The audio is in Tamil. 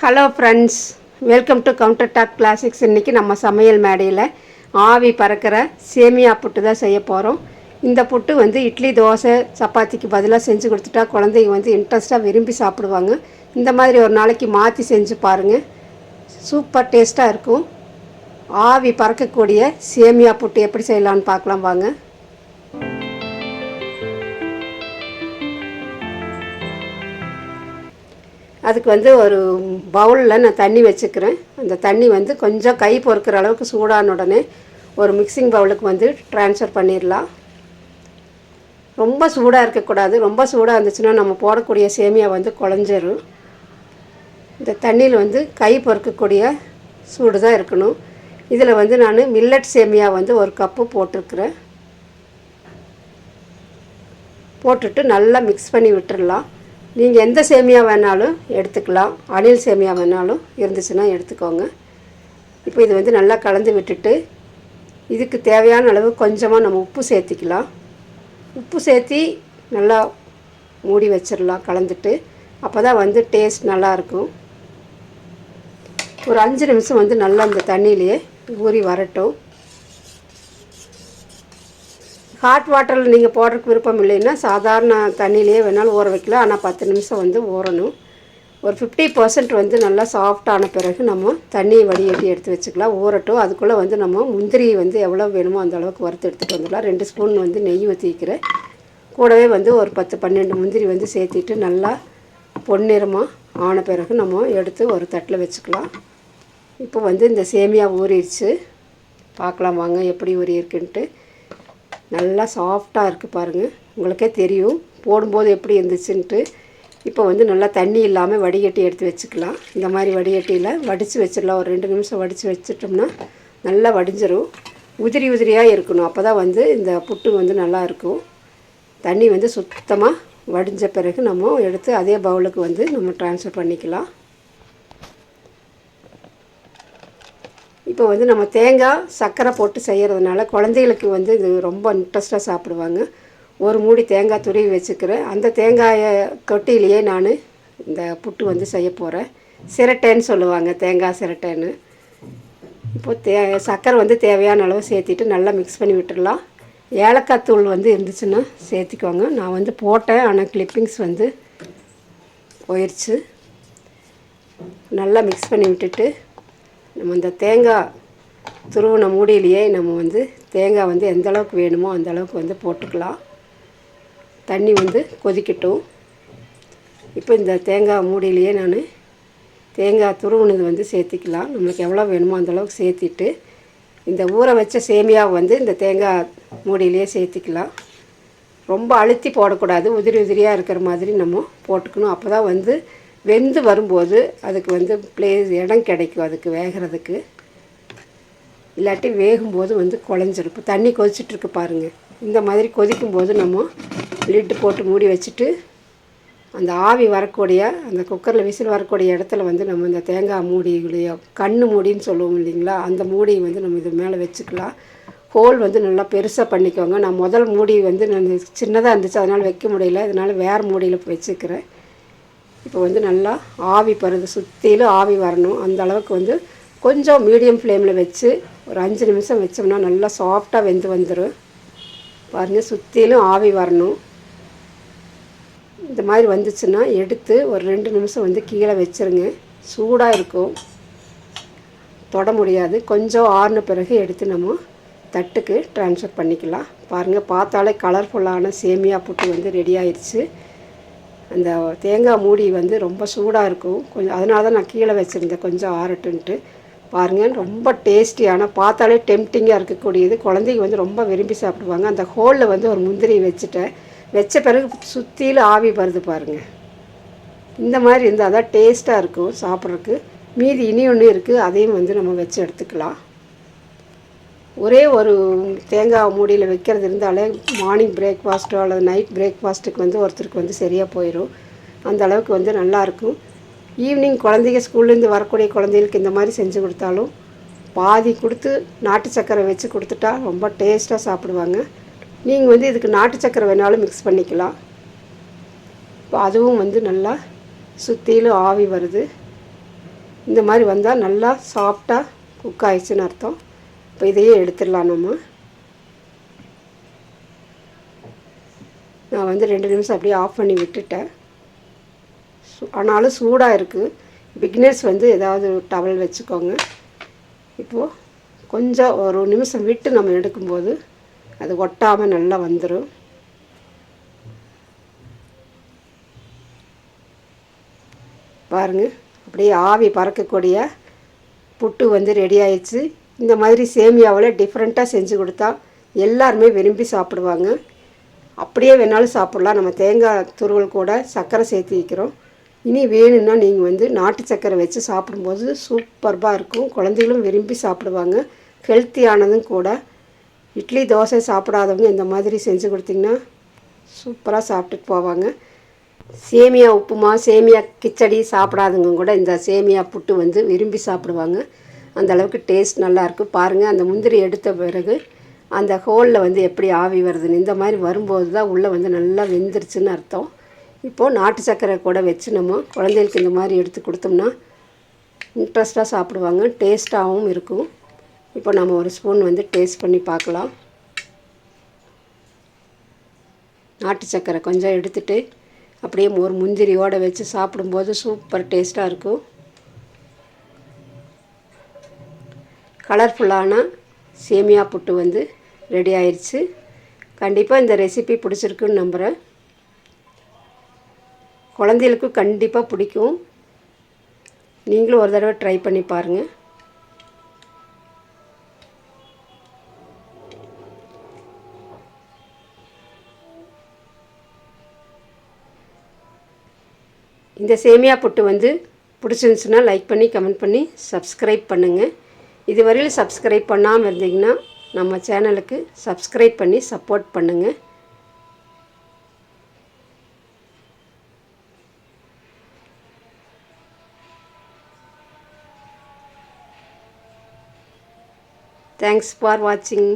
Hello friends welcome to counter top classics இன்றைக்கி நம்ம சமையல் மேடையில் ஆவி பறக்கிற சேமியா புட்டு தான் செய்ய போகிறோம் இந்த புட்டு வந்து இட்லி தோசை சப்பாத்திக்கு பதிலாக செஞ்சு கொடுத்துட்டா குழந்தைங்க வந்து இன்ட்ரெஸ்ட்டாக விரும்பி சாப்பிடுவாங்க. இந்த மாதிரி ஒரு நாளைக்கு மாற்றி செஞ்சு பாருங்கள் சூப்பர் டேஸ்ட்டாக இருக்கும். ஆவி பறக்கக்கூடிய சேமியா புட்டு எப்படி செய்யலான்னு பார்க்கலாம் வாங்க. அதுக்கு வந்து ஒரு பவுலில் நான் தண்ணி வச்சுக்கிறேன். அந்த தண்ணி வந்து கொஞ்சம் கை பொறுக்கிற அளவுக்கு சூடான உடனே ஒரு மிக்சிங் பவுலுக்கு வந்து ட்ரான்ஸ்ஃபர் பண்ணிடலாம் ரொம்ப சூடாக இருக்கக்கூடாது. ரொம்ப சூடாக இருந்துச்சுன்னா நம்ம போடக்கூடிய சேமியா வந்து குழஞ்சிரும். இந்த தண்ணியில் வந்து கை பொறுக்கக்கூடிய சூடு தான் இருக்கணும். இதில் வந்து நான் மில்லட் சேமியா வந்து ஒரு கப்பு போட்டிருக்கிறேன். போட்டுட்டு நல்லா மிக்ஸ் பண்ணி விட்டுடலாம் நீங்கள் எந்த சேமியா வேணாலும் எடுத்துக்கலாம். அணில் சேமியா வேணாலும் இருந்துச்சுன்னா எடுத்துக்கோங்க. இப்போ இது வந்து நல்லா கலந்து விட்டுட்டு இதுக்கு தேவையான அளவு கொஞ்சமாக நம்ம உப்பு சேர்த்திக்கலாம். உப்பு சேர்த்தி நல்லா மூடி வச்சிடலாம் கலந்துட்டு. அப்போ தான் வந்து டேஸ்ட் நல்லாயிருக்கும் ஒரு அஞ்சு நிமிஷம் வந்து நல்லா அந்த தண்ணியிலையே ஊறி வரட்டும். ஹாட் வாட்டரில் நீங்கள் போடுறதுக்கு விருப்பம் இல்லைன்னா சாதாரண தண்ணியிலே வேணாலும் ஊற வைக்கலாம். ஆனால் பத்து நிமிஷம் வந்து ஊறணும். ஒரு ஃபிஃப்டி பர்சன்ட் வந்து நல்லா சாஃப்டான பிறகு நம்ம தண்ணியை வடிகட்டி எடுத்து வச்சுக்கலாம். ஊறட்டும். அதுக்குள்ளே வந்து நம்ம முந்திரி வந்து எவ்வளோ வேணுமோ அந்த அளவுக்கு வறுத்து எடுத்துகிட்டு வந்துடலாம். ரெண்டு ஸ்பூன் வந்து நெய் ஊற்றிக்கிறேன் கூடவே வந்து ஒரு பத்து பன்னெண்டு முந்திரி வந்து சேர்த்திட்டு நல்லா பொன்னிறமாக ஆன பிறகு நம்ம எடுத்து ஒரு தட்டில் வச்சுக்கலாம். இப்போ வந்து இந்த சேமியா ஊறிடுச்சு. பார்க்கலாம் வாங்க எப்படி ஊறி இருக்குன்ட்டு நல்லா சாஃப்டாக இருக்குது பாருங்கள் உங்களுக்கே தெரியும். போடும்போது எப்படி இருந்துச்சுன்ட்டு. இப்போ வந்து நல்லா தண்ணி இல்லாமல் வடிகட்டி எடுத்து வச்சுக்கலாம். இந்த மாதிரி வடிகட்டியில் வடித்து வச்சிடலாம். ஒரு ரெண்டு நிமிஷம் வடித்து வச்சிட்டோம்னா நல்லா வடிஞ்சிரும். உதிரி உதிரியாக இருக்கணும். அப்போ தான் வந்து இந்த புட்டு வந்து நல்லா இருக்கும். தண்ணி வந்து சுத்தமாக வடிஞ்ச பிறகு நம்ம எடுத்து அதே பவுலுக்கு வந்து நம்ம ட்ரான்ஸ்ஃபர் பண்ணிக்கலாம். இப்போ வந்து நம்ம தேங்காய் சர்க்கரை போட்டு செய்கிறதுனால குழந்தைகளுக்கு வந்து இது ரொம்ப இன்ட்ரெஸ்ட்டாக சாப்பிடுவாங்க. ஒரு மூடி தேங்காய் துருவி வச்சுக்கிறேன். அந்த தேங்காயை தொட்டிலேயே நான் இந்த புட்டு வந்து செய்ய போகிறேன் சிரட்டைன்னு சொல்லுவாங்க தேங்காய் சிரட்டைன்னு. இப்போ தே சர்க்கரை வந்து தேவையான அளவு சேர்த்திட்டு நல்லா மிக்ஸ் பண்ணி விட்டுடலாம். ஏலக்காய் தூள் வந்து இருந்துச்சுன்னா சேர்த்திக்கோங்க. நான் வந்து போட்டேன் ஆனால் கிளிப்பிங்ஸ் வந்து போயிடுச்சு நல்லா மிக்ஸ் பண்ணி விட்டுட்டு நம்ம இந்த தேங்காய் துருவின மூடியிலேயே நம்ம வந்து தேங்காய் வந்து எந்த அளவுக்கு வேணுமோ அந்த அளவுக்கு வந்து போட்டுக்கலாம். தண்ணி வந்து கொதிக்கட்டும். இப்போ இந்த தேங்காய் மூடியிலேயே நான் தேங்காய் துருவுனது வந்து சேர்த்திக்கலாம். நம்மளுக்கு எவ்வளோ வேணுமோ அந்தளவுக்கு சேர்த்திட்டு இந்த ஊற வச்ச சேமியாவை வந்து இந்த தேங்காய் மூடியிலேயே சேர்த்திக்கலாம். ரொம்ப அழுத்தி போடக்கூடாது. உதிரி உதிரியாக இருக்கிற மாதிரி நம்ம போட்டுக்கணும். அப்போ தான் வந்து வெந்து வரும்போது அதுக்கு வந்து பிளேஸ் இடம் கிடைக்கும். அதுக்கு வேகிறதுக்கு. இல்லாட்டி வேகும்போது வந்து குழஞ்சிருக்கும் தண்ணி கொதிச்சிட்ருக்கு பாருங்கள் இந்த மாதிரி கொதிக்கும்போது நம்ம லிட்டு போட்டு மூடி வச்சுட்டு அந்த ஆவி வரக்கூடிய அந்த குக்கரில் விசில் வரக்கூடிய இடத்துல வந்து நம்ம இந்த தேங்காய் மூடிகளையோ கண்ணு மூடின்னு சொல்லுவோம் இல்லைங்களா? அந்த மூடியை வந்து நம்ம இது மேலே வச்சுக்கலாம். ஹோல் வந்து நல்லா பெருசாக பண்ணிக்கோங்க. நான் முதல் மூடி வந்து நான் சின்னதாக இருந்துச்சு. அதனால் வைக்க முடியல. அதனால் வேறு மூடியில் வச்சுக்கிறேன். இப்போ வந்து நல்லா ஆவி பருது சுற்றிலும் ஆவி வரணும். அந்த அளவுக்கு வந்து கொஞ்சம் மீடியம் ஃப்ளேமில் வச்சு ஒரு அஞ்சு நிமிஷம் வச்சோம்னா நல்லா சாஃப்டாக வெந்து வந்துடும் பாருங்கள் சுற்றிலும் ஆவி வரணும். இந்த மாதிரி வந்துச்சுன்னா எடுத்து ஒரு ரெண்டு நிமிஷம் வந்து கீழே வச்சுருங்க. சூடாக இருக்கும். தொட முடியாது. கொஞ்சம் ஆறின பிறகு எடுத்து நம்ம தட்டுக்கு ட்ரான்ஸ்ஃபர் பண்ணிக்கலாம். பாருங்கள் பார்த்தாலே கலர்ஃபுல்லான சேமியா புட்டு வந்து ரெடி ஆயிடுச்சு அந்த தேங்காய் மூடி வந்து ரொம்ப சூடாக இருக்கும். கொஞ்சம் அதனால தான் நான் கீழே வச்சுருந்தேன். கொஞ்சம் ஆறட்டுன்ட்டு பாருங்கள் ரொம்ப டேஸ்டியான பார்த்தாலே டெம்டிங்காக இருக்கக்கூடியது. குழந்தைங்க வந்து ரொம்ப விரும்பி சாப்பிடுவாங்க. அந்த ஹோலில் வந்து ஒரு முந்திரி வச்சுட்டேன். வச்ச பிறகு சுற்றியில் ஆவி வருது பாருங்கள் இந்த மாதிரி இருந்தால் தான் டேஸ்ட்டாக இருக்கும் சாப்பிட்றதுக்கு. மீதி இனி ஒன்று இருக்குது அதையும் வந்து நம்ம வச்சு எடுத்துக்கலாம். ஒரே ஒரு தேங்காய் மூடியில் வைக்கிறது இருந்தாலே மார்னிங் பிரேக்ஃபாஸ்ட்டோ அல்லது நைட் பிரேக்ஃபாஸ்ட்டுக்கு வந்து ஒருத்தருக்கு வந்து சரியாக போயிடும் அந்த அளவுக்கு வந்து நல்லாயிருக்கும் ஈவினிங் குழந்தைங்க ஸ்கூல்லேருந்து வரக்கூடிய குழந்தைகளுக்கு இந்த மாதிரி செஞ்சு கொடுத்தாலும் பாதி கொடுத்து நாட்டு சக்கரை வச்சு கொடுத்துட்டா ரொம்ப டேஸ்ட்டாக சாப்பிடுவாங்க. நீங்கள் வந்து இதுக்கு நாட்டு சக்கரை வேணாலும் மிக்ஸ் பண்ணிக்கலாம். இப்போ அதுவும் வந்து நல்லா சுற்றிலும் ஆவி வருது. இந்த மாதிரி வந்தால் நல்லா சாஃப்டாக குக் ஆயிடுச்சுன்னு அர்த்தம். இப்போ இதையே எடுத்துடலாம் நம்ம நான் வந்து ரெண்டு நிமிஷம் அப்படியே ஆஃப் பண்ணி விட்டுட்டேன். ஆனாலும் சூடாக இருக்குது பிக்னர்ஸ் வந்து ஏதாவது டவல் வச்சுக்கோங்க. இப்போது கொஞ்சம் ஒரு நிமிஷம் விட்டு நம்ம எடுக்கும்போது அது ஒட்டாமல் நல்லா வந்துடும் பாருங்கள் அப்படியே ஆவி பறக்கக்கூடிய புட்டு வந்து ரெடி ஆயிடுச்சு. இந்த மாதிரி சேமியாவில் டிஃப்ரெண்ட்டாக செஞ்சு கொடுத்தா எல்லாருமே விரும்பி சாப்பிடுவாங்க. அப்படியே வேணாலும் சாப்பிட்லாம். நம்ம தேங்காய் துருவல் கூட சர்க்கரை சேர்த்து வைக்கிறோம். இனி வேணும்னா நீங்கள் வந்து நாட்டு சர்க்கரை வச்சு சாப்பிடும்போது சூப்பர்பாக இருக்கும். குழந்தைகளும் விரும்பி சாப்பிடுவாங்க. ஹெல்த்தியானதும் கூட. இட்லி தோசை சாப்பிடாதவங்க இந்த மாதிரி செஞ்சு கொடுத்தீங்கன்னா சூப்பராக சாப்பிட்டுட்டு போவாங்க. சேமியா உப்புமா சேமியா கிச்சடி சாப்பிடாதவங்க கூட இந்த சேமியா புட்டு வந்து விரும்பி சாப்பிடுவாங்க. அந்தளவுக்கு டேஸ்ட் நல்லாயிருக்கு பாருங்கள் அந்த முந்திரி எடுத்த பிறகு அந்த ஹோலில் வந்து எப்படி ஆவி வருதுன்னு. இந்த மாதிரி வரும்போது தான் உள்ளே வந்து நல்லா வெந்துருச்சுன்னு அர்த்தம். இப்போது நாட்டு சர்க்கரை கூட வச்சு நம்ம குழந்தைகளுக்கு இந்த மாதிரி எடுத்து கொடுத்தோம்னா இன்ட்ரெஸ்ட்டாக சாப்பிடுவாங்க. டேஸ்ட்டாகவும் இருக்கும். இப்போ நம்ம ஒரு ஸ்பூன் வந்து டேஸ்ட் பண்ணி பார்க்கலாம். நாட்டு சர்க்கரை கொஞ்சம் எடுத்துகிட்டு அப்படியே ஒரு முந்திரியோடு வச்சு சாப்பிடும்போது சூப்பர் டேஸ்ட்டாக இருக்கும். கலர்ஃபுல்லான சேமியா புட்டு வந்து ரெடி ஆயிடுச்சு கண்டிப்பாக இந்த ரெசிபி பிடிச்சிருக்குன்னு நம்புகிறேன் குழந்தைகளுக்கும் கண்டிப்பாக பிடிக்கும். நீங்களும் ஒரு தடவை ட்ரை பண்ணி பாருங்கள் இந்த சேமியா புட்டு வந்து பிடிச்சிருந்துச்சுன்னா லைக் பண்ணி கமெண்ட் பண்ணி சப்ஸ்கிரைப் பண்ணுங்கள் இதுவரையில் சப்ஸ்கிரைப் பண்ணாமல் இருந்தீங்கன்னா நம்ம சேனலுக்கு சப்ஸ்கிரைப் பண்ணி சப்போர்ட் பண்ணுங்கள் தேங்க்ஸ் ஃபார் வாட்சிங்